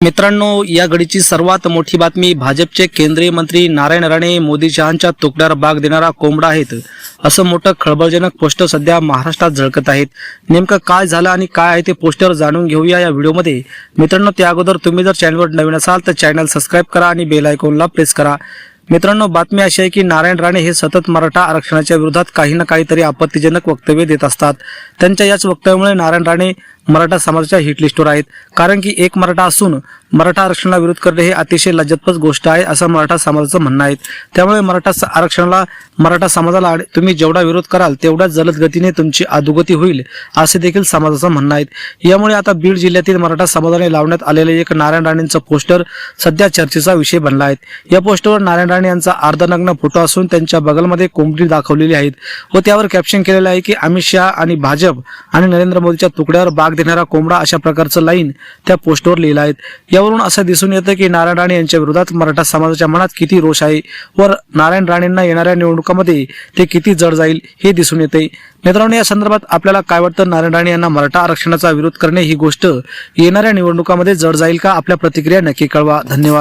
मित्रांनो या घडीची सर्वात मोठी बातमी भाजपचे केंद्रीय मंत्री नारायण राणे मोदी शहांच्या तुकड्यावर बाग देणारा कोंबडा आहेत. असं मोठं खळबळजनक पोस्टर सध्या महाराष्ट्रात झळकत आहेत. नेमकं काय झालं आणि काय आहे ते पोस्टर जाणून घेऊया या व्हिडिओमध्ये. मित्रांनो त्या अगोदर तुम्ही जर चॅनलवर नवीन असाल तर चॅनल सबस्क्राईब करा आणि बेल आयकॉनला प्रेस करा. मित्रांनो बातमी अशी आहे की नारायण राणे हे सतत मराठा आरक्षणाच्या विरोधात काही ना काहीतरी आपत्तीजनक वक्तव्य देत असतात. त्यांच्या याच वक्तव्यामुळे नारायण राणे मराठा समाजाच्या हिट लिस्टवर आहेत. कारण की एक मराठा असून मराठा आरक्षणाला विरोध करणे हे अतिशय लज्जतपद गोष्ट आहे असं मराठा समाजाचं म्हणणं आहे. त्यामुळे मराठा स- आरक्षणाला मराठा समाजाला तुम्ही जेवढा विरोध कराल तेवढ्याच जलद गतीने तुमची अधोगती होईल असे देखील समाजाचं म्हणणं आहे. यामुळे आता बीड जिल्ह्यातील मराठा समाजाने लावण्यात आलेले एक नारायण राणेंचं पोस्टर सध्या चर्चेचा विषय बनला आहे. या पोस्टरवर नारायण राणे यांचा अर्धनग्न फोटो असून त्यांच्या बगलमध्ये कोंबडी दाखवलेली आहेत व त्यावर कॅप्शन केलेलं आहे की अमित शहा आणि भाजप आणि नरेंद्र मोदीच्या तुकड्यावर बाग देणारा कोंबडा अशा प्रकारचं लाईन त्या पोस्टवर लिहिल्या आहेत यावरून असं दिसून येतं की नारायण राणे यांच्या विरोधात मराठा समाजाच्या मनात किती रोष आहे व नारायण राणेंना येणाऱ्या निवडणुकामध्ये ते किती जड जाईल हे दिसून येते मित्रांनो या संदर्भात आपल्याला काय वाटतं? नारायण राणे यांना मराठा आरक्षणाचा विरोध करणे ही गोष्ट येणाऱ्या निवडणुकामध्ये जड जाईल का? आपल्या प्रतिक्रिया नक्की कळवा. धन्यवाद.